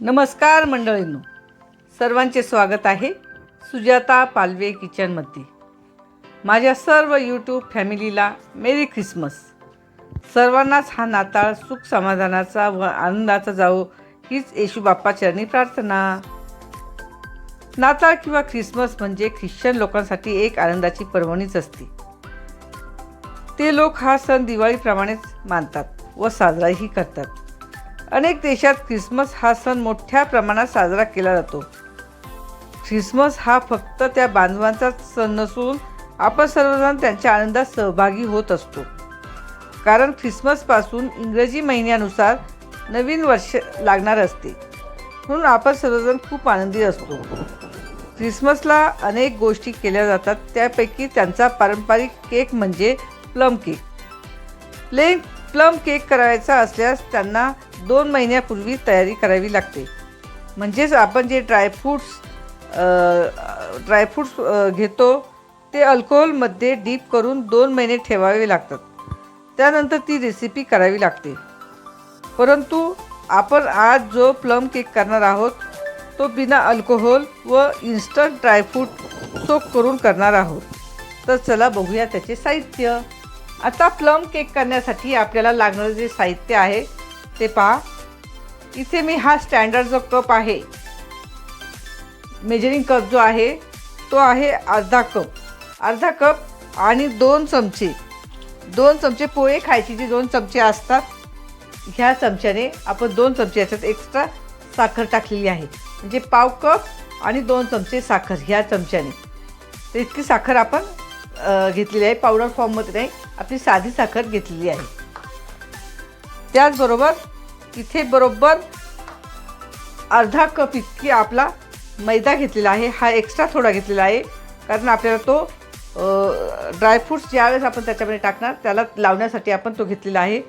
नमस्कार मंडळींनो. सर्वांचे स्वागत आहे सुजाता पालवे किचनमध्ये माझ्या सर्व यूट्यूब फॅमिलीला मेरी ख्रिसमस सर्वांनाच हा नाताळ सुख समाधानाचा व आनंदाचा जावो हीच येशू बाप्पा चरणी प्रार्थना. नाताळ किंवा ख्रिसमस म्हणजे ख्रिश्चन लोकांसाठी एक आनंदाची पर्वणीच असते. ते लोक हा सण दिवाळीप्रमाणेच मानतात व साजराही करतात. अनेक देशात ख्रिसमस हा सण मोठ्या प्रमाणात साजरा केला जातो. ख्रिसमस हा फक्त त्या बांधवांचाच सण नसून आपण सर्वजण त्यांच्या आनंदात सहभागी होत असतो. कारण ख्रिसमसपासून इंग्रजी महिन्यानुसार नवीन वर्ष लागणार असते. म्हणून आपण सर्वजण खूप आनंदी असतो. ख्रिसमसला अनेक गोष्टी केल्या जातात. त्यापैकी त्यांचा पारंपरिक केक म्हणजे plum cake. Plain plum cake करायचा असल्यास त्यांना दोन महिन्यापूर्वी तयारी करावी लागते. म्हणजेच आपण जे ड्रायफ्रूट्स ड्रायफ्रूट्स घेतो ते अल्कोहोलमध्ये डीप करून दोन महिने ठेवावे लागतात. त्यानंतर ती रेसिपी करावी लागते. परंतु आपण आज जो प्लम केक करणार आहोत तो बिना अल्कोहोल व इन्स्टंट ड्रायफ्रूट सोक करून करणार आहोत. तर चला बघूया त्याचे साहित्य. आता प्लम केक करण्यासाठी आपल्याला लागणारं जे साहित्य आहे ते पहा. इथे मी हा स्टँडर्ड जो कप आहे मेजरिंग कप जो आहे तो आहे अर्धा कप अर्धा कप आणि दोन चमचे. दोन चमचे पोहे खायचे जे दोन चमचे असतात ह्या चमच्याने आपण दोन चमचे याच्यात एक्स्ट्रा साखर टाकलेली आहे. म्हणजे पाव कप आणि दोन चमचे साखर ह्या चमच्याने. तर इतकी साखर आपण घेतलेली आहे. पावडर फॉर्ममध्ये नाही आपली साधी साखर घेतलेली आहे. त्याचबरोबर इथे बरोबर अर्धा कप इतकी आपला मैदा घेतलेला आहे. हा एक्स्ट्रा थोडा घेतलेला आहे. कारण आपल्याला तो ड्रायफ्रूट्स ज्यावेळेस आपण त्याच्यामध्ये टाकणार त्याला लावण्यासाठी आपण तो घेतलेला आहे.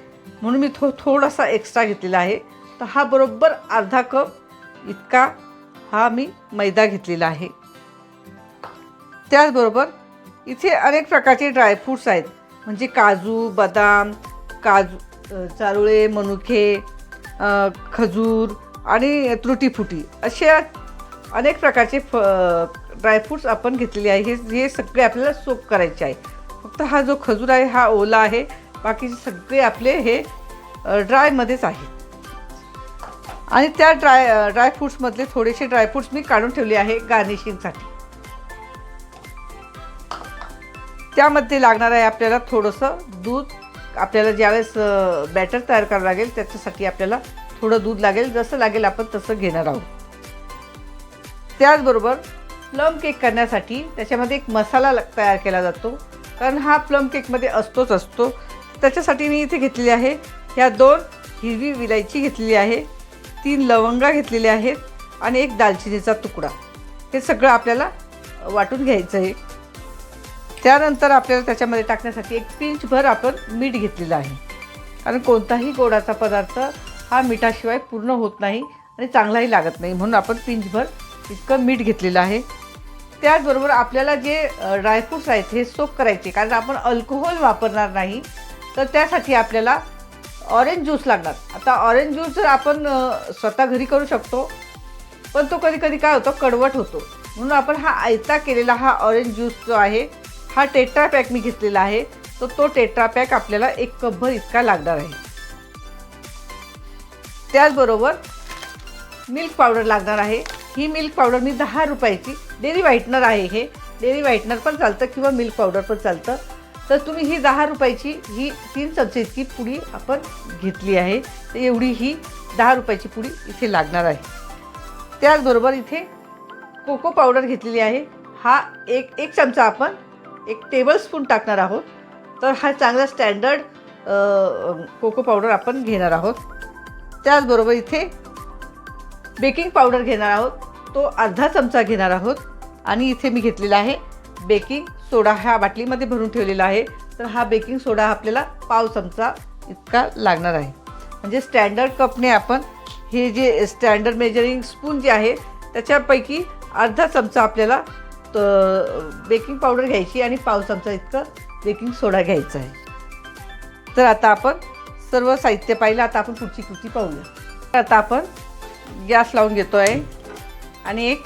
म्हणून मी थो थोडासा एक्स्ट्रा घेतलेला आहे. तर हा बरोबर अर्धा कप इतका हा मी मैदा घेतलेला आहे. त्याचबरोबर इथे अनेक प्रकारचे ड्रायफ्रूट्स आहेत. म्हणजे काजू बदाम काजू चारुळे मनुके खजूर आणि त्रुटीफुटी अशा अनेक प्रकारचे फ ड्रायफ्रूट्स आपण घेतलेले आहे. हे हे सगळे आपल्याला सोप करायचे आहे. फक्त हा जो खजूर आहे हा ओला आहे. बाकीचे सगळे आपले हे ड्रायमध्येच आहे. आणि त्या ड्राय ड्रायफ्रूट्समधले थोडेसे ड्रायफ्रूट्स मी काढून ठेवले आहे गार्निशिंगसाठी. त्यामध्ये लागणार आहे आपल्याला थोडंसं दूध आपल्याला ज्यावेळेस बॅटर तयार करावं लागेल त्याच्यासाठी आपल्याला थोडं दूध लागेल. जसं लागेल आपण तसं घेणार आहोत. त्याचबरोबर प्लम केक करण्यासाठी त्याच्यामध्ये एक मसाला तयार केला जातो. कारण हा प्लम केकमध्ये असतोच असतो. त्याच्यासाठी मी इथे घेतलेली आहे ह्या दोन हिरवी विलायची घेतलेली आहे तीन लवंगा घेतलेल्या आहेत आणि एक दालचिनीचा तुकडा. हे सगळं आपल्याला वाटून घ्यायचं आहे. त्यानंतर आपल्याला त्याच्यामध्ये टाकण्यासाठी एक पिंचभर आपण मीठ घेतलेलं आहे. कारण कोणताही गोडाचा पदार्थ हा मिठाशिवाय पूर्ण होत नाही आणि चांगलाही लागत नाही म्हणून आपण पिंचभर इतकं मीठ घेतलेलं आहे. त्याचबरोबर आपल्याला जे ड्रायफ्रूट्स आहेत हे सोप करायचे. कारण आपण अल्कोहोल वापरणार नाही तर त्यासाठी आपल्याला ऑरेंज ज्यूस लागणार. आता ऑरेंज ज्यूस जर आपण स्वतः घरी करू शकतो पण तो कधी कधी काय होतो कडवट होतो. म्हणून आपण हा आयता केलेला हा ऑरेंज ज्यूस जो आहे हा टेट्रा पॅक मी घेतलेला आहे. तर तो टेट्रा पॅक आपल्याला एक कपभर इतका लागणार आहे. त्याचबरोबर मिल्क पावडर लागणार आहे. ही मिल्क पावडर मी दहा रुपयाची डेली व्हाईटनर आहे हे. डेरी व्हाईटनर पण चालतं किंवा मिल्क पावडर पण चालतं. तर तुम्ही ही दहा रुपयाची ही तीन चमचे इतकी पुडी आपण घेतली आहे. तर एवढी ही दहा रुपयाची पुडी इथे लागणार आहे. त्याचबरोबर इथे कोको पावडर घेतलेली आहे. हा एक एक चमचा आपण एक टेबल स्पून टाकणार आहोत. तर हा चांगला स्टँडर्ड कोको पावडर आपण घेणार आहोत. त्याचबरोबर इथे बेकिंग पावडर घेणार आहोत. तो अर्धा चमचा घेणार आहोत. आणि इथे मी घेतलेला आहे बेकिंग सोडा ह्या बाटलीमध्ये भरून ठेवलेला आहे. तर हा बेकिंग सोडा आपल्याला पाव चमचा इतका लागणार आहे. म्हणजे स्टँडर्ड कपने आपण हे जे स्टँडर्ड मेजरिंग स्पून जे आहे त्याच्यापैकी अर्धा चमचा आपल्याला बेकिंग पावडर घ्यायची आणि पाव चमचा इतकं बेकिंग सोडा घ्यायचा आहे. तर आता आपण सर्व साहित्य पाहिलं आता आपण पुढची कृती पाहूया. तर आता आपण गॅस लावून घेतो आहे आणि एक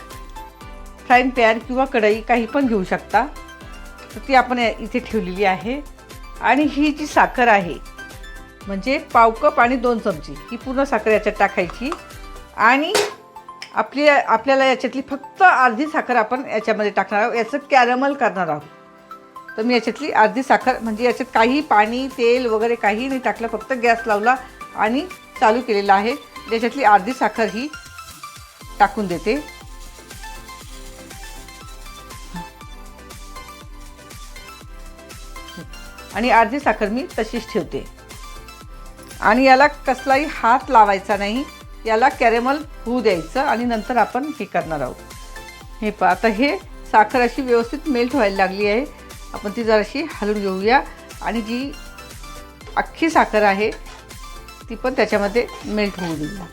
फ्राईंग पॅन किंवा कढई काही पण घेऊ शकता. तर ती आपण या- इथे ठेवलेली आहे. आणि ही जी साखर आहे म्हणजे पाव कप आणि दोन चमची ही पूर्ण साखर याच्यात टाकायची. आणि आपली आपल्याला याच्यातली फक्त अर्धी साखर आपण याच्यामध्ये टाकणार आहोत. याचं कॅरमल करणार आहोत. तर मी याच्यातली अर्धी साखर म्हणजे याच्यात काही पाणी तेल वगैरे काही नाही टाकलं फक्त गॅस लावला आणि चालू केलेला आहे. त्याच्यातली अर्धी साखर ही टाकून देते. आणि अर्धी साखर मी तशीच ठेवते. आणि याला कसलाही हात लावायचा नाही. याला कॅरेमल होऊ द्यायचं आणि नंतर आपण हे करणार आहोत. हे पहा आता हे साखर अशी व्यवस्थित मेल्ट व्हायला लागली आहे. आपण ती जराशी हलवून घेऊया. आणि जी अख्खी साखर आहे ती पण त्याच्यामध्ये मेल्ट होऊ देऊया.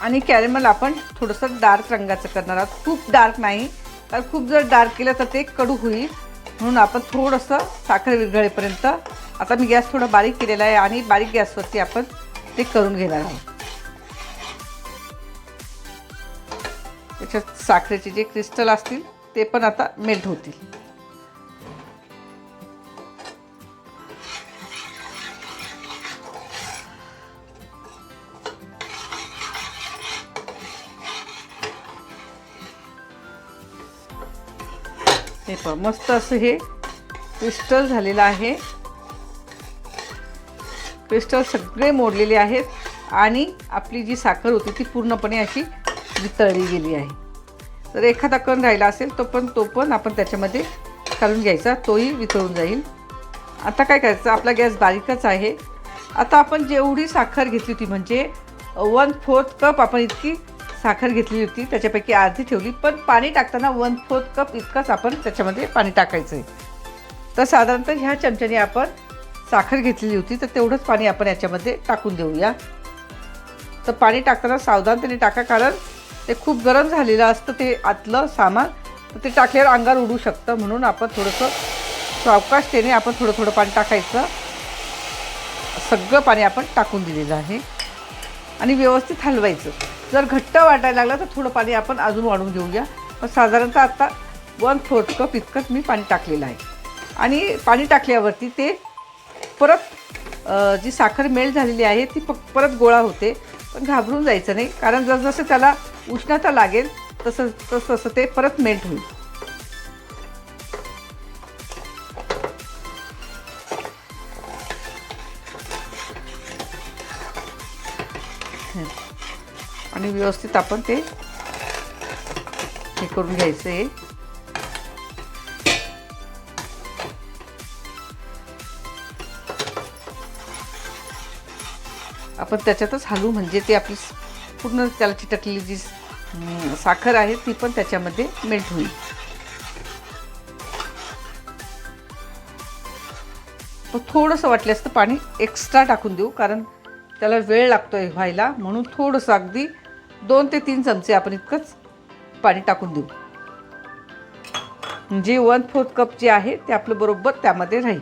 आणि कॅरेमल आपण थोडंसं डार्क रंगाचं करणार आहोत. खूप डार्क नाही कारण खूप जर डार्क केलं तर ते कडू होईल. म्हणून आपण थोडंसं साखर विरघळेपर्यंत. आता मी गॅस थोडा बारीक केलेला आहे आणि बारीक गॅसवरती आपण ते करून घेणार आहोत त्याच्यात साखरेचे जे क्रिस्टल असतील ते पण आता मेल्ट होतील. हे पण मस्त असं हे क्रिस्टल झालेलं आहे. पेस्टल सगळे मोडलेले आहेत आणि आपली जी साखर होती ती पूर्णपणे अशी वितळली गेली आहे. तर एखादा कण राहिला असेल तो पण तो पण आपण त्याच्यामध्ये घालून घ्यायचा. तोही वितळून जाईल. आता काय करायचं? आपला गॅस बारीकच आहे. आता आपण जेवढी साखर घेतली होती म्हणजे वन फोर्थ कप आपण इतकी साखर घेतली होती त्याच्यापैकी अर्धी ठेवली पण पाणी टाकताना वन फोर्थ कप इतकंच आपण त्याच्यामध्ये पाणी टाकायचं आहे तर साधारणतः ह्या चमच्याने आपण साखर घेतलेली होती तर तेवढंच पाणी आपण याच्यामध्ये टाकून देऊया. तर पाणी टाकताना सावधानतेने टाका कारण ते खूप गरम झालेलं असतं ते आतलं सामान तर ते टाकल्यावर अंगावर उडू शकतं. म्हणून आपण थोडंसं सावकाशतेने आपण थोडं थोडं पाणी टाकायचं. सगळं पाणी आपण टाकून दिलेलं आहे. आणि व्यवस्थित हलवायचं. जर घट्ट वाटायला लागलं तर थोडं पाणी आपण अजून वाढवून घेऊया पण साधारणतः आत्ता वन फोर्थ कप इतकंच मी पाणी टाकलेलं आहे. आणि पाणी टाकल्यावरती ते परत जी साखर मेल्ट झालेली आहे ती परत गोळा होते. पण घाबरून जायचं नाही कारण जसजसं त्याला उष्णता लागेल तसं तसं तसं ते परत मेल्ट होईल. आणि व्यवस्थित आपण ते हे करून घ्यायचं आहे. आपण त्याच्यातच हलू म्हणजे ते आपली पूर्ण त्याला चिटकलेली जी साखर आहे ती पण त्याच्यामध्ये मेल्ट होईल. थोडंसं वाटल्यास असतं पाणी एक्स्ट्रा टाकून देऊ कारण त्याला वेळ लागतो आहे व्हायला म्हणून थोडंसं अगदी दोन ते तीन चमचे आपण इतकंच पाणी टाकून देऊ. म्हणजे वन फोर्थ कप जे आहे ते आपलं बरोबर त्यामध्ये राहील.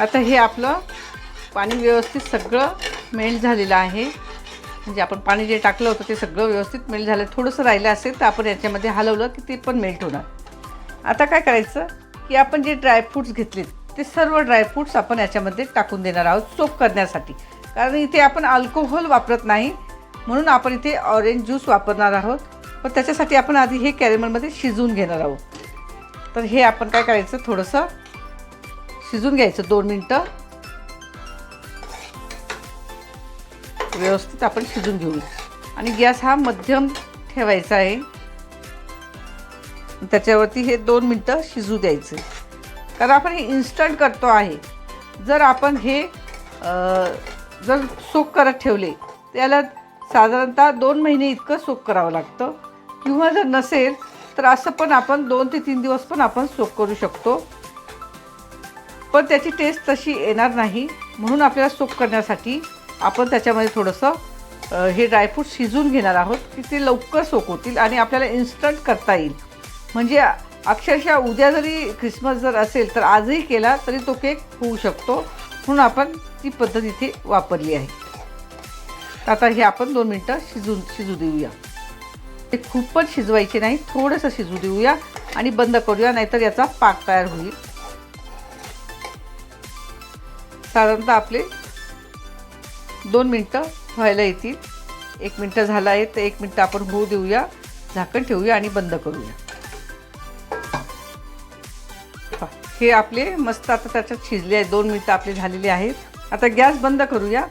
आता हे आपलं पाणी व्यवस्थित सगळं मेल्ट झालेलं आहे. म्हणजे आपण पाणी जे टाकलं होतं ते सगळं व्यवस्थित मेल्ट झालं. थोडंसं राहिलं असेल तर आपण याच्यामध्ये हलवलं की ते पण मेल्ट होणार. आता काय करायचं? की आपण जे ड्रायफ्रूट्स घेतलेत ते सर्व ड्रायफ्रूट्स आपण याच्यामध्ये टाकून देणार आहोत सोप करण्यासाठी. कारण इथे आपण अल्कोहोल वापरत नाही म्हणून आपण इथे ऑरेंज ज्यूस वापरणार आहोत. पण त्याच्यासाठी आपण आधी हे कॅरेमलमध्ये शिजवून घेणार आहोत. तर हे आपण काय करायचं? थोडंसं शिजून घ्यायचं दोन मिनटं. व्यवस्थित आपण शिजून घेऊ. आणि गॅस हा मध्यम ठेवायचा आहे. त्याच्यावरती हे दोन मिनटं शिजू द्यायचं. कारण आपण हे इन्स्टंट करतो आहे. जर आपण हे जर सोक करत ठेवले त्याला साधारणतः दोन महिने इतकं सोक करावं लागतं. किंवा जर नसेल तर असं पण आपण दोन ते तीन दिवस पण आपण सोक करू शकतो. पण त्याची टेस्ट तशी येणार नाही. म्हणून आपल्याला सोप करण्यासाठी आपण त्याच्यामध्ये थोडंसं हे ड्रायफ्रूट शिजून घेणार आहोत की ते लवकर सोक होतील आणि आपल्याला इन्स्टंट करता येईल. म्हणजे अक्षरशः उद्या जरी ख्रिसमस जर असेल तर आजही केला तरी तो केक होऊ शकतो. म्हणून आपण ती पद्धत इथे वापरली आहे. आता हे आपण दोन मिनटं शिजून शिजू देऊया. ते खूपच शिजवायचे नाही थोडंसं शिजू देऊया आणि बंद करूया नाहीतर याचा पाक तयार होईल. साधारणतः आपले दोन मिनटं व्हायला येतील. एक मिनटं झालं आहे तर एक मिनटं आपण होऊ देऊया झाकण ठेवूया आणि बंद करूया. हे आपले मस्त आता त्याच्यात शिजले आहेत दोन मिनटं आपले झालेले आहेत. आता गॅस बंद करूया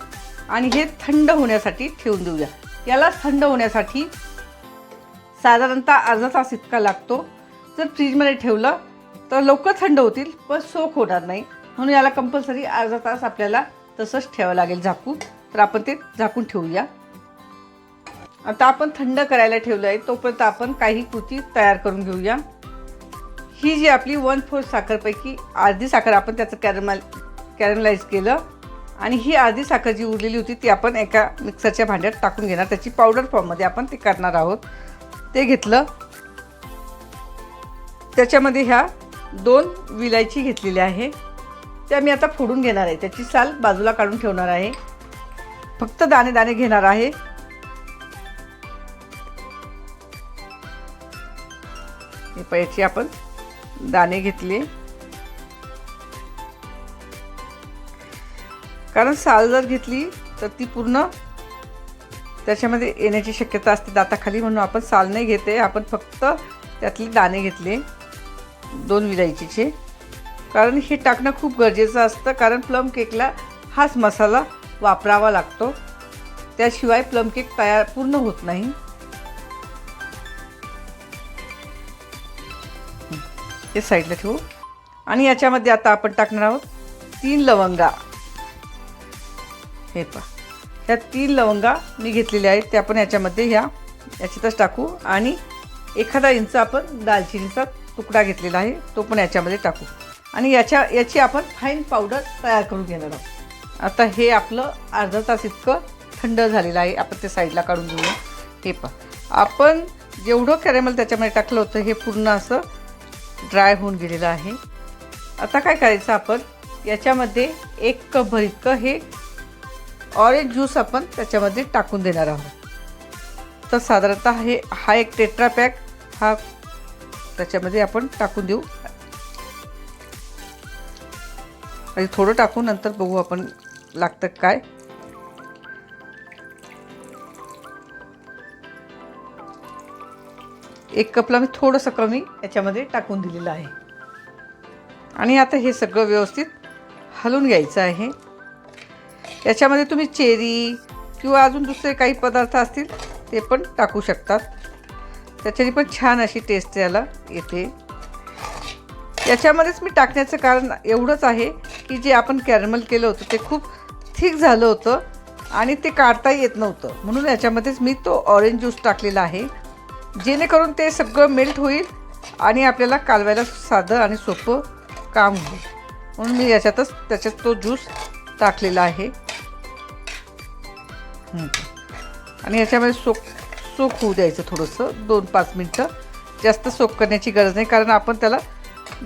आणि हे थंड होण्यासाठी ठेवून देऊया. याला थंड होण्यासाठी साधारणतः अर्धा तास इतका लागतो. जर फ्रीजमध्ये ठेवलं तर लवकर थंड होतील पण सोख होणार नाही. म्हणून याला कंपल्सरी अर्धा तास आपल्याला तसंच ठेवावं लागेल झाकून. तर आपण ते झाकून ठेवूया. आता आपण थंड करायला ठेवलं आहे तोपर्यंत आपण काही कृती तयार करून घेऊया. ही जी आपली वन फोर्थ साखरपैकी अर्धी साखर आपण त्याचं कॅरमल कॅरमलाइज केलं. आणि ही अर्धी साखर जी उरलेली होती ती आपण एका मिक्सरच्या भांड्यात टाकून घेणार. त्याची पावडर फॉर्ममध्ये आपण ते करणार आहोत. ते घेतलं. त्याच्यामध्ये ह्या दोन विलायची घेतलेल्या आहे. त्या मी आता फोडून घेणार आहे. त्याची साल बाजूला काढून ठेवणार आहे. फक्त दाणे दाणे घेणार आहे. हे आपण दाणे घेतले. कारण साल जर घेतली तर ती पूर्ण त्याच्यामध्ये येण्याची शक्यता असते दाताखाली म्हणून आपण साल नाही घेते आपण फक्त त्यातले दाणे घेतले. दोन विलायचीचे. कारण हे टाकणं खूप गरजेचं असतं कारण प्लम केकला हाच मसाला वापरावा लागतो. त्याशिवाय प्लम केक तयार पूर्ण होत नाही. हे साईडला ठेवू. आणि याच्यामध्ये आता आपण टाकणार आहोत तीन लवंगा. हे पहा. ह्या तीन लवंगा मी घेतलेल्या आहेत. त्या आपण याच्यामध्ये ह्या याच्यातच टाकू. आणि एखादा इंच आपण दालचिनीचा तुकडा घेतलेला आहे तो पण याच्यामध्ये टाकू. आणि याच्या याची आपण फाईन पावडर तयार करून घेणार आहोत. आता हे आपलं अर्धा तास इतकं थंड झालेलं आहे. आपण ते साईडला काढून घेऊया. हे पण आपण जेवढं कॅरेमल त्याच्यामध्ये टाकलं होतं हे पूर्ण असं ड्राय होऊन गेलेलं आहे. आता काय करायचं आपण? याच्यामध्ये एक कपभर इतकं हे ऑरेंज ज्यूस आपण त्याच्यामध्ये टाकून देणार आहोत. तर साधारणतः हे हा एक टेट्रा पॅक हा त्याच्यामध्ये आपण टाकून देऊ. आणि थोडं टाकू नंतर बघू आपण लागतं काय. एक कपला मी थोडंसं कमी याच्यामध्ये टाकून दिलेलं आहे. आणि आता हे सगळं व्यवस्थित हलवून घ्यायचं आहे. याच्यामध्ये तुम्ही चेरी किंवा अजून दुसरे काही पदार्थ असतील ते पण टाकू शकतात. त्याच्याने पण छान अशी टेस्ट याला येते. याच्यामध्येच मी टाकण्याचं कारण एवढंच आहे की जे आपण कॅरमल केलं होतं ते खूप थिक झालं होतं आणि ते काढता येत नव्हतं. म्हणून याच्यामध्येच मी तो ऑरेंज ज्यूस टाकलेला आहे. जेणेकरून ते सगळं मेल्ट होईल आणि आपल्याला कालवायला साधं आणि सोपं काम होईल. म्हणून मी याच्यातच त्याच्यात तो ज्यूस टाकलेला आहे. आणि याच्यामध्ये सोक सोक होऊ द्यायचं थोडंसं दोन पाच मिनटं. जास्त सोक करण्याची गरज नाही कारण आपण त्याला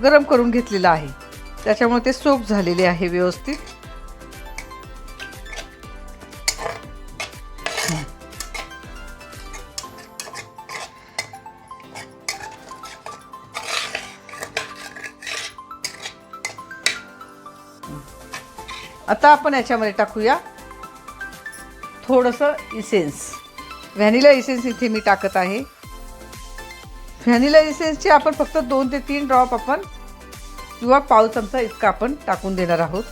गरम करून घेतलेलं आहे. त्याच्यामुळे ते सोप झालेले आहे व्यवस्थित. आता आपण याच्यामध्ये टाकूया थोडंसं इसेन्स व्हॅनिला इसेन्स इथे मी टाकत आहे. व्हॅनिला इसेन्सचे आपण फक्त दोन ते तीन ड्रॉप आपण किंवा पाव चमचा इतका आपण टाकून देणार आहोत.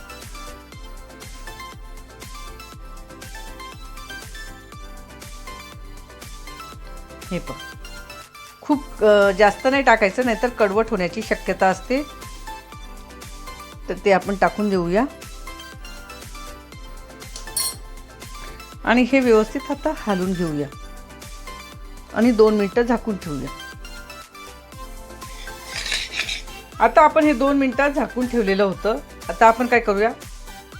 हे पण खूप जास्त नाही टाकायचं नाहीतर कडवट होण्याची शक्यता असते. तर ते आपण टाकून देऊया. आणि हे व्यवस्थित आता हालून घेऊया. आणि दोन मिनटं झाकून ठेवूया. आता आपण हे दोन मिनटात झाकून ठेवलेलं होतं. आता आपण काय करूया?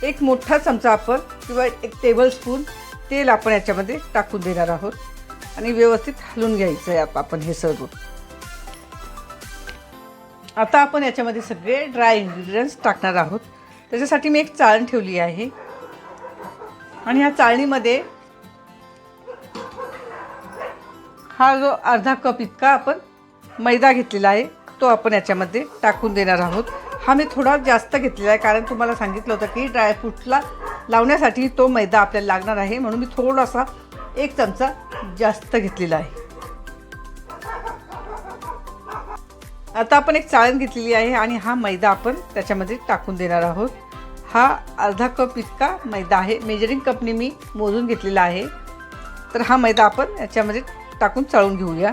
एक मोठा चमचा आपण किंवा एक टेबलस्पून तेल आपण याच्यामध्ये टाकून देणार आहोत. आणि व्यवस्थित हलून घ्यायचं आहे आपण हे सर्व. आता आपण याच्यामध्ये सगळे ड्राय इन्ग्रेडियंट्स टाकणार आहोत. त्याच्यासाठी मी एक चाळण ठेवली आहे. आणि ह्या चाळणीमध्ये हा जो अर्धा कप इतका आपण मैदा घेतलेला आहे. तो आपण याच्यामध्ये टाकून देणार आहोत. हा मी थोडा जास्त घेतलेला आहे कारण तुम्हाला सांगितलं होतं की ड्रायफ्रूट्सला लावण्यासाठी तो मैदा आपल्याला लागणार आहे म्हणून मी थोडासा एक चमचा जास्त घेतलेला आहे. आता आपण एक चाळण घेतलेली आहे आणि हा मैदा आपण त्याच्यामध्ये टाकून देणार आहोत. हा अर्धा कप इतका मैदा आहे. मेजरिंग कपने मी मोजून घेतलेला आहे. तर हा मैदा आपण याच्यामध्ये टाकून चाळून घेऊया.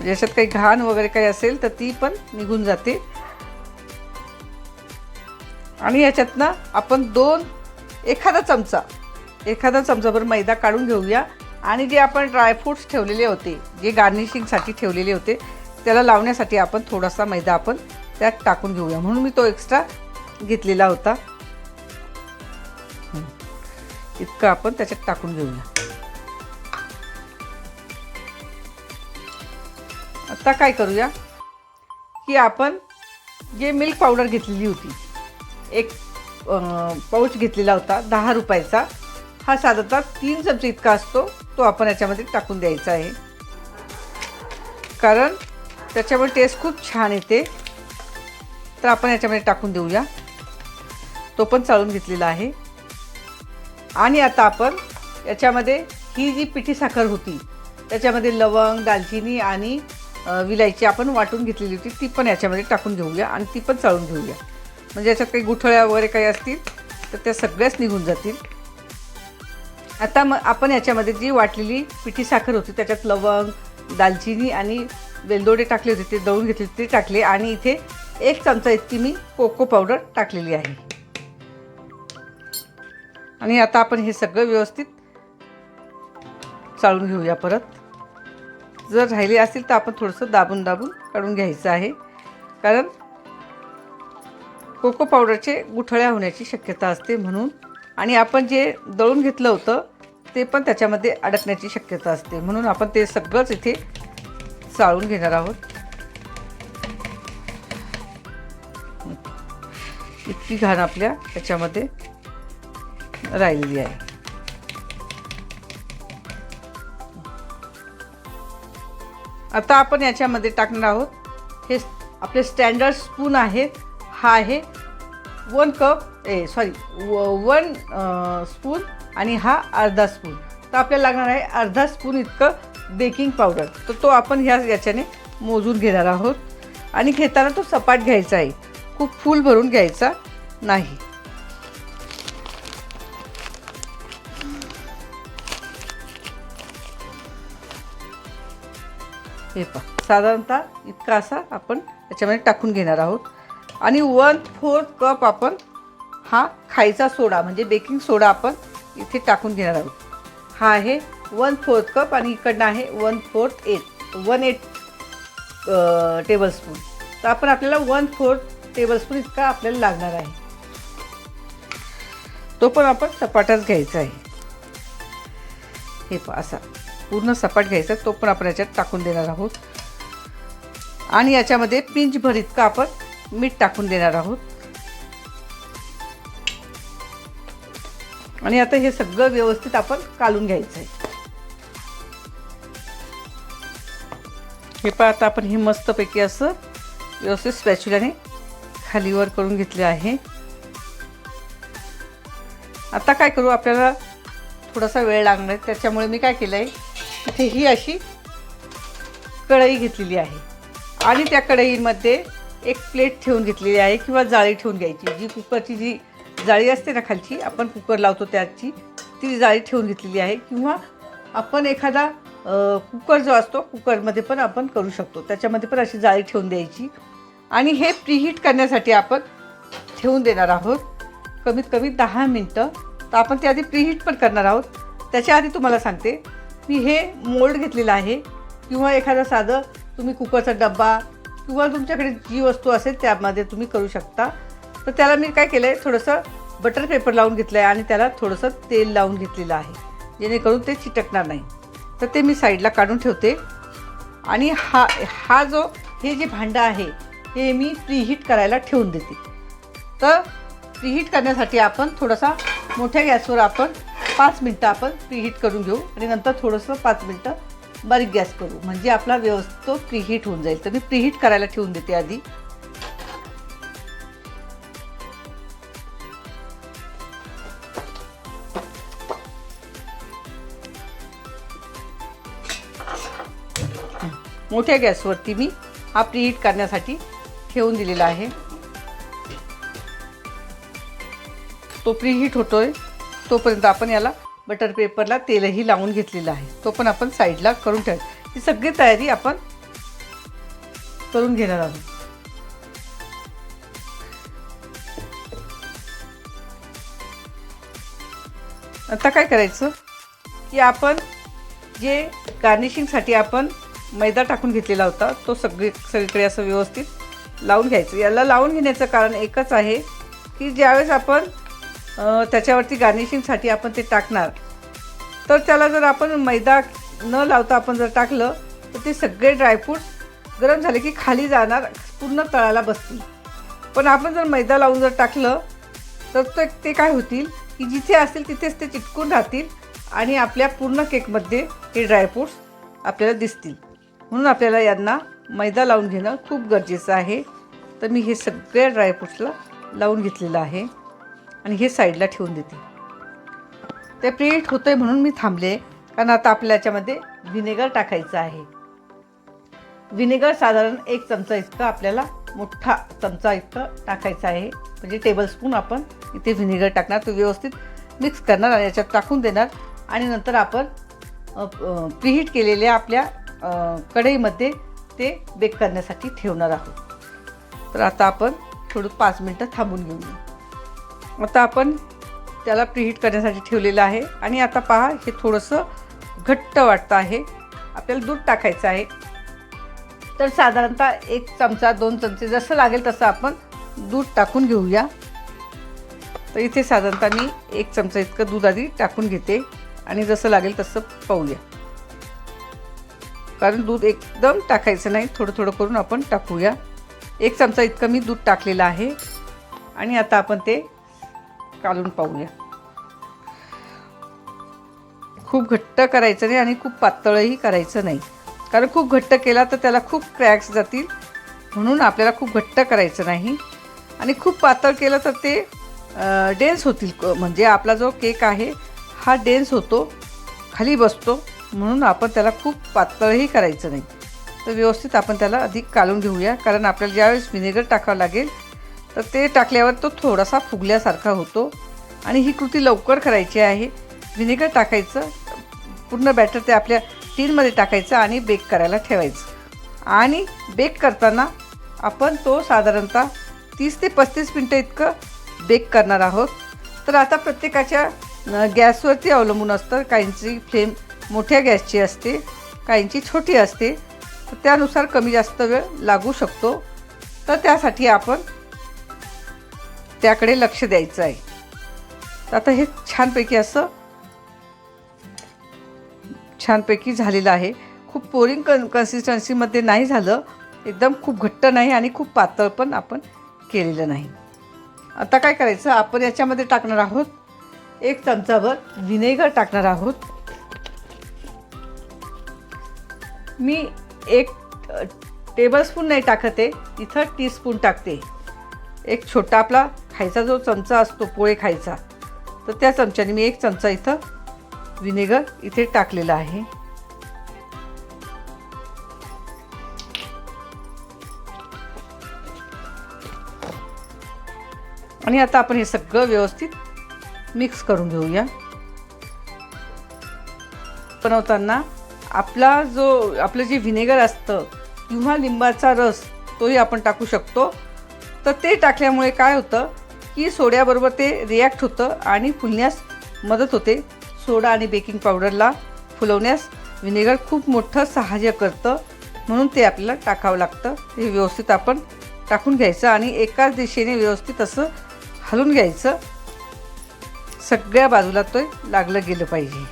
म्हणजे याच्यात काही घाण वगैरे काही असेल तर ती पण निघून जाते. आणि याच्यातनं आपण दोन एखादा चमचा एखादा चमचाभर मैदा काढून घेऊया. आणि जे आपण ड्रायफ्रूट्स ठेवलेले होते जे गार्निशिंगसाठी ठेवलेले होते त्याला लावण्यासाठी आपण थोडासा मैदा आपण त्यात टाकून घेऊया. म्हणून मी तो एक्स्ट्रा घेतलेला होता. इतकं आपण त्याच्यात टाकून घेऊया. आता काय करूया? की आपण जे मिल्क पावडर घेतलेली होती एक पाऊच घेतलेला होता दहा रुपयाचा हा साधारणतः तीन चमचे इतका असतो तो आपण याच्यामध्ये टाकून द्यायचा आहे. कारण त्याच्यामुळे टेस्ट खूप छान येते. तर आपण याच्यामध्ये टाकून देऊया. तो पण चाळून घेतलेला आहे. आणि आता आपण याच्यामध्ये ही जी पिठी साखर होती त्याच्यामध्ये लवंग दालचिनी आणि विलायची आपण वाटून घेतलेली होती ती पण याच्यामध्ये टाकून घेऊया आणि ती पण चाळून घेऊया. म्हणजे याच्यात काही गुठळ्या वगैरे काही असतील तर त्या सगळ्याच निघून जातील. आता मग आपण याच्यामध्ये जी वाटलेली पिठी साखर होती त्याच्यात लवंग दालचिनी आणि वेलदोडे टाकले होते ते दळून घेतले ते टाकले आणि इथे एक चमचा इतकी मी कोको पावडर टाकलेली आहे. आणि आता आपण हे सगळं व्यवस्थित चाळून घेऊया परत. जर राहिले असतील तर आपण थोडंसं दाबून दाबून काढून घ्यायचं आहे. कारण कोको पावडरचे गुठळ्या होण्याची शक्यता असते म्हणून. आणि आपण जे दळून घेतलं होतं ते पण त्याच्यामध्ये अडकण्याची शक्यता असते. म्हणून आपण ते सगळंच इथे चाळून घेणार आहोत. इतकी घाण आपल्या त्याच्यामध्ये राहिलेली आहे. आता आपण याच्यामध्ये टाकणार आहोत. हे आपले स्टँडर्ड स्पून आहेत हा आहे वन कप ए सॉरी वन स्पून आणि हा अर्धा स्पून तर आपल्याला लागणार आहे अर्धा स्पून इतकं बेकिंग पावडर तर तो आपण ह्या याच्याने मोजून घेणार आहोत. आणि घेताना तो सपाट घ्यायचा आहे. खूप फूल भरून घ्यायचा नाही. हे पहा साधारणतः इतका असा आपण याच्यामध्ये टाकून घेणार आहोत. आणि वन फोर्थ कप आपण हा खायचा सोडा म्हणजे बेकिंग सोडा आपण इथे टाकून घेणार आहोत. हा आहे वन फोर्थ कप आणि इकडनं आहे one fourth eight one eight tablespoon तर आपण आपल्याला वन फोर्थ टेबलस्पून इतका आपल्याला लागणार आहे. तो पण आपण सपाटाच घ्यायचा आहे. हे पहा असा. पूर्ण सपाट घ्यायचा तो पण आपण याच्यात टाकून देणार आहोत. आणि याच्यामध्ये पिंचभर इतकं आपण मीठ टाकून देणार आहोत. आणि आता हे सगळं व्यवस्थित आपण कालून घ्यायचं आहे हे पण आता आपण हे मस्तपैकी असं व्यवस्थित स्पॅच्युलाने खालीवर करून घेतले आहे. आता काय करू आपल्याला थोडासा वेळ लागणार आहे त्याच्यामुळे मी काय केलं आहे इथे ही अशी कढई घेतलेली आहे. आणि त्या कढईमध्ये एक प्लेट ठेवून घेतलेली आहे किंवा जाळी ठेवून घ्यायची. जी कुकरची जी जाळी असते ना खालची आपण कुकर लावतो त्याची ती जाळी ठेवून घेतलेली आहे. किंवा आपण एखादा कुकर जो असतो कुकरमध्ये पण आपण करू शकतो. त्याच्यामध्ये पण अशी जाळी ठेवून द्यायची. आणि हे प्रीहीट करण्यासाठी आपण ठेवून देणार आहोत. कमीत कमी दहा मिनटं. तर आपण ते आधी प्रीहीट पण करणार आहोत. त्याच्या आधी तुम्हाला सांगते मी हे मोल्ड घेतलेलं आहे किंवा एखादं साधं तुम्ही कुकरचा डब्बा किंवा तुमच्याकडे जी वस्तू असेल त्यामध्ये तुम्ही करू शकता. तर त्याला मी काय केलं आहे थोडंसं बटर पेपर लावून घेतलं आहे आणि त्याला थोडंसं तेल लावून घेतलेलं आहे. जेणेकरून ते चिटकणार नाही. तर ते मी साईडला काढून ठेवते. आणि हा हा जो हे जे भांडं आहे हे मी प्रीहीट करायला ठेवून देते. तर प्रीहीट करण्यासाठी आपण थोडासा मोठ्या गॅसवर आपण पाच मिनटं आपण प्रीहीट करून घेऊ आणि नंतर थोडंसं पाच मिनटं बारीक गॅस करू. म्हणजे आपला व्यवस्थित तो प्रीहीट होऊन जाईल. तर मी प्रीहीट करायला ठेवून देते आधी. मोठ्या गॅसवरती मी हा प्रीहीट करण्यासाठी ठेवून दिलेला आहे. तो प्रीहीट होतोय. तोपर्यंत आपण याला बटर पेपरला तेलही लावून घेतलेलं आहे. तो पण आपण साईडला करून ठेव ही सगळी तयारी आपण करून घेणार आहोत. आता काय करायचं? की आपण जे गार्निशिंगसाठी आपण मैदा टाकून घेतलेला होता तो सगळी सगळीकडे असं व्यवस्थित लावून घ्यायचं. याला लावून घेण्याचं कारण एकच आहे की ज्यावेळेस आपण त्याच्यावरती गार्निशिंगसाठी आपण ते टाकणार. तर त्याला जर आपण मैदा न लावता आपण जर टाकलं तर ते सगळे ड्रायफ्रूट्स गरम झाले की खाली जाणार पूर्ण तळाला बसतील. पण आपण जर मैदा लावून जर टाकलं तर ते ते काय होतील की जिथे असतील तिथेच ते चिटकून राहतील आणि आपल्या पूर्ण केकमध्ये हे ड्रायफ्रूट्स आपल्याला दिसतील. म्हणून आपल्याला यांना मैदा लावून घेणं खूप गरजेचं आहे. तर मी हे सगळ्या ड्रायफ्रूट्सला लावून घेतलेलं आहे. आणि हे साईडला ठेवून देते. ते प्रीहीट होतं आहे म्हणून मी थांबले कारण आता आपल्या याच्यामध्ये व्हिनेगर टाकायचं आहे. व्हिनेगर साधारण एक चमचा इतकं आपल्याला मोठा चमचा इतकं टाकायचं आहे. म्हणजे टेबलस्पून आपण इथे व्हिनेगर टाकणार तो व्यवस्थित मिक्स करणार आणि याच्यात टाकून देणार. आणि नंतर आपण प्रीहीट केलेल्या आपल्या कढईमध्ये ते बेक करण्यासाठी ठेवणार आहोत. तर आता आपण थोडं पाच मिनटं थांबून घेऊया. आता आपण त्याला प्रीहीट करण्यासाठी ठेवलेलं आहे. आणि आता पहा हे थोडंसं घट्ट वाटतं आहे. आपल्याला दूध टाकायचं आहे. तर साधारणतः एक चमचा दोन चमचे जसं लागेल तसं आपण दूध टाकून घेऊया. तर इथे साधारणतः मी एक चमचा इतकं दूध आधी टाकून घेते. आणि जसं लागेल तसं पाहूया. कारण दूध एकदम टाकायचं नाही थोडं थोडं करून आपण टाकूया. एक चमचा इतकं मी दूध टाकलेलं आहे. आणि आता आपण ते काढून पाहूया. खूप घट्ट करायचं नाही आणि खूप पातळही करायचं नाही. कारण खूप घट्ट केला तर त्याला खूप क्रॅक्स जातील. म्हणून आपल्याला खूप घट्ट करायचं नाही. आणि खूप पातळ केलं तर ते डेन्स होतील. म्हणजे आपला जो केक आहे हा डेन्स होतो खाली बसतो. म्हणून आपण त्याला खूप पातळही करायचं नाही. तर व्यवस्थित आपण त्याला अधिक काढून घेऊया. कारण आपल्याला ज्यावेळेस व्हिनेगर टाकावं लागेल तर ते टाकल्यावर तो थोडासा फुगल्यासारखा होतो. आणि ही कृती लवकर करायची आहे. व्हिनेगर टाकायचं पूर्ण बॅटर ते आपल्या टीनमध्ये टाकायचं आणि बेक करायला ठेवायचं. आणि बेक करताना आपण तो साधारणतः तीस ते पस्तीस मिनटं इतकं बेक करणार आहोत. तर आता प्रत्येकाच्या गॅसवरती अवलंबून असतं. काहींची फ्लेम मोठ्या गॅसची असते काहींची छोटी असते. तर त्यानुसार कमी जास्त वेळ लागू शकतो. तर त्यासाठी आपण त्याकडे लक्ष द्यायचं आहे. तर आता हे छानपैकी असं छानपैकी झालेलं आहे. खूप पोरिंग कन कन्सिस्टन्सीमध्ये नाही झालं. एकदम खूप घट्ट नाही आणि खूप पातळ पण आपण केलेलं नाही. आता काय करायचं? आपण याच्यामध्ये टाकणार आहोत. एक चमचाभर व्हिनेगर टाकणार आहोत. मी एक टेबलस्पून नाही टाकत इथं टीस्पून टाकते. एक छोटा आपला खायचा जो चमचा असतो पोळे खायचा तर त्या चमच्याने मी एक चमचा इथं व्हिनेगर इथे टाकलेला आहे. आणि आता आपण हे सगळं व्यवस्थित मिक्स करून घेऊया. बनवताना आपला जो आपलं जे व्हिनेगर असतं किंवा लिंबाचा रस तोही आपण टाकू शकतो. तर ते टाकल्यामुळे काय होतं की सोड्याबरोबर ते रिॲक्ट होतं आणि फुलण्यास मदत होते. सोडा आणि बेकिंग पावडरला फुलवण्यास विनेगर खूप मोठं सहाय्य करतं. म्हणून ते आपल्याला टाकावं लागतं. ते व्यवस्थित आपण टाकून घ्यायचं आणि एकाच दिशेने व्यवस्थित असं हलून घ्यायचं. सगळ्या बाजूला तो लागलं गेलं पाहिजे.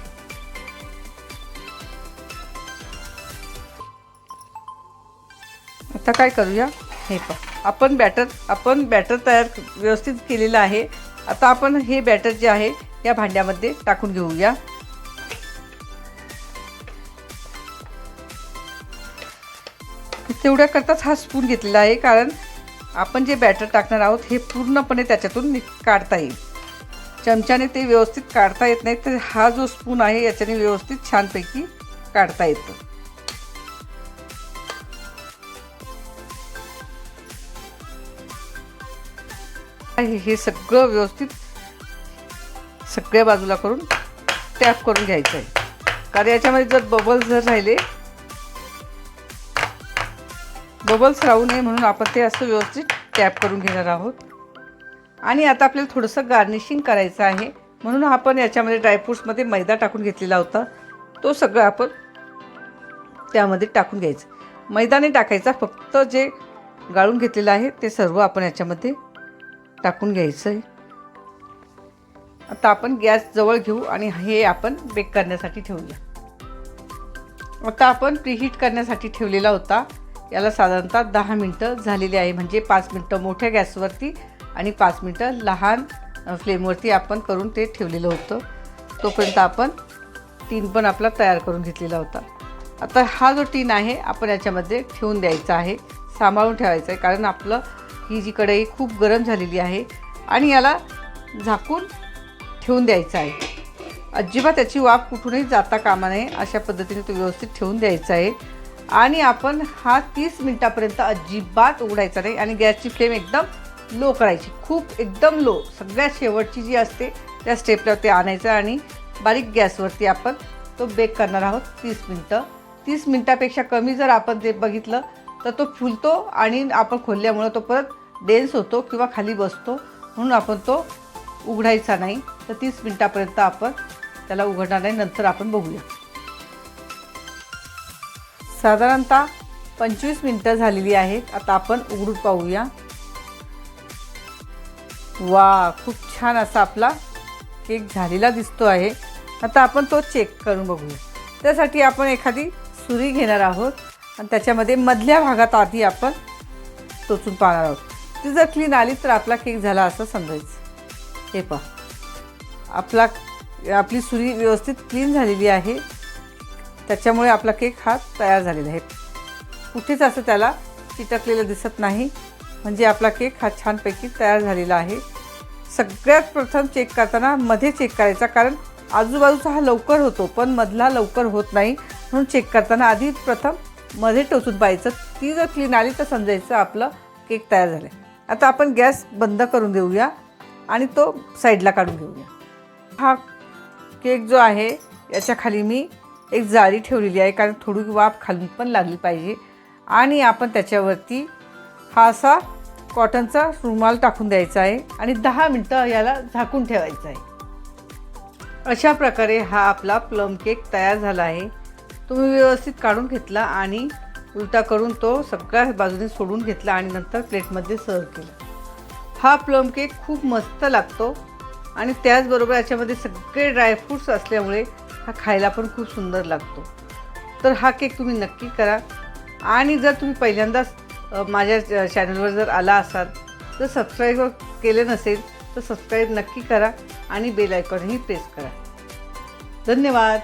आता काय करूया? हे पण आपण बॅटर आपण बॅटर तयार व्यवस्थित केलेलं आहे. आता आपण हे बॅटर जे आहे या भांड्यामध्ये टाकून घेऊया. तेवढ्याकरताच हा स्पून घेतलेला आहे कारण आपण जे बॅटर टाकणार आहोत हे पूर्णपणे त्याच्यातून काढता येईल. चमच्याने ते व्यवस्थित काढता येत नाही तर हा जो स्पून आहे याच्याने व्यवस्थित छानपैकी काढता येतं. हे सगळं व्यवस्थित सगळ्या बाजूला करून टॅप करून घ्यायचं आहे. कारण याच्यामध्ये जर बबल्स जर राहिले बबल्स राहू नये म्हणून आपण ते असं व्यवस्थित टॅप करून घेणार आहोत. आणि आता आपल्याला थोडंसं गार्निशिंग करायचं आहे. म्हणून आपण याच्यामध्ये ड्रायफ्रूट्समध्ये मैदा टाकून घेतलेला होता. तो सगळं आपण त्यामध्ये टाकून घ्यायचं. मैदाने टाकायचा फक्त जे गाळून घेतलेलं आहे ते सर्व आपण याच्यामध्ये टाकून घ्यायचं आहे आता आपण गॅस जवळ घेऊ आणि हे आपण बेक करण्यासाठी ठेवूया. आता आपण प्रीहीट करण्यासाठी ठेवलेला होता. याला साधारणतः दहा मिनटं झालेली आहे. म्हणजे पाच मिनटं मोठ्या गॅसवरती आणि पाच मिनटं लहान फ्लेमवरती आपण करून ते ठेवलेलं होतं. तोपर्यंत आपण टीन पण आपला तयार करून घेतलेला होता. आता हा जो टीन आहे आपण याच्यामध्ये ठेवून द्यायचा आहे. सांभाळून ठेवायचा आहे कारण आपलं ही जी कढई खूप गरम झालेली आहे आणि याला झाकून ठेवून द्यायचं आहे. अजिबात त्याची वाफ कुठूनही जाता कामा नये अशा पद्धतीने तो व्यवस्थित ठेवून द्यायचा आहे. आणि आपण हा तीस मिनटापर्यंत अजिबात उघडायचा नाही आणि गॅसची फ्लेम एकदम लो करायची. खूप एकदम लो सगळ्यात शेवटची जी असते त्या स्टेपला ते आणायचं आणि बारीक गॅसवरती आपण तो बेक करणार आहोत तीस मिनटं. तीस मिनटापेक्षा कमी जर आपण ते बघितलं तर तो फुलतो आणि आपण खोलल्यामुळं तो परत डेन्स होतो किंवा खाली बसतो. म्हणून आपण तो उघडायचा नाही. तर तीस मिनटापर्यंत आपण त्याला उघडणार नाही. नंतर आपण बघूया. साधारणतः पंचवीस मिनटं झालेली आहेत. आता आपण उघडून पाहूया. वा खूप छान असा आपला केक झालेला दिसतो आहे. आता आपण तो चेक करून बघूया. त्यासाठी आपण एखादी सुरी घेणार आहोत. आणि त्याच्यामध्ये मधल्या भागात आधी आपण टोचून पाहणार आहोत. ती जर क्लीन आली तर आपला केक झाला असं समजायचं. हे पहा. आपला आपली सुरी व्यवस्थित क्लीन झालेली आहे. त्याच्यामुळे आपला केक हा तयार झालेला आहे. कुठेच असं त्याला चिटकलेलं दिसत नाही. म्हणजे आपला केक हा छानपैकी तयार झालेला आहे. सगळ्यात प्रथम चेक करताना मध्ये चेक करायचा कारण आजूबाजूचा हा लवकर होतो पण मधला लवकर होत नाही. म्हणून चेक करताना आधी प्रथम मध्ये टोचून पाहायचं. ती जर क्लीन आली तर समजायचं आपलं केक तयार झालं आहे आता आपण गॅस बंद करून देऊया आणि तो साईडला काढून घेऊया. हा केक जो आहे याच्या खाली मी एक जाळी ठेवलेली आहे कारण थोडी वाफ खालून पण लागली पाहिजे. आणि आपण त्याच्यावरती हा असा कॉटनचा रुमाल टाकून द्यायचा आहे आणि दहा मिनटं याला झाकून ठेवायचं आहे. अशा प्रकारे हा आपला प्लम केक तयार झाला आहे. तुम्ही व्यवस्थित काढून घेतला आणि उलटा करून तो सगळ्या बाजूने सोडून घेतला आणि नंतर प्लेटमध्ये सर्व केला. हा प्लम केक खूप मस्त लागतो आणि त्याचबरोबर याच्यामध्ये सगळे ड्रायफ्रूट्स असल्यामुळे हा खायला पण खूप सुंदर लागतो. तर हा केक तुम्ही नक्की करा. आणि जर तुम्ही पहिल्यांदाच माझ्या चॅनलवर जर आला असाल तर सबस्क्राईब केले नसेल तर सबस्क्राईब नक्की करा आणि बेल आयकॉनही प्रेस करा. धन्यवाद.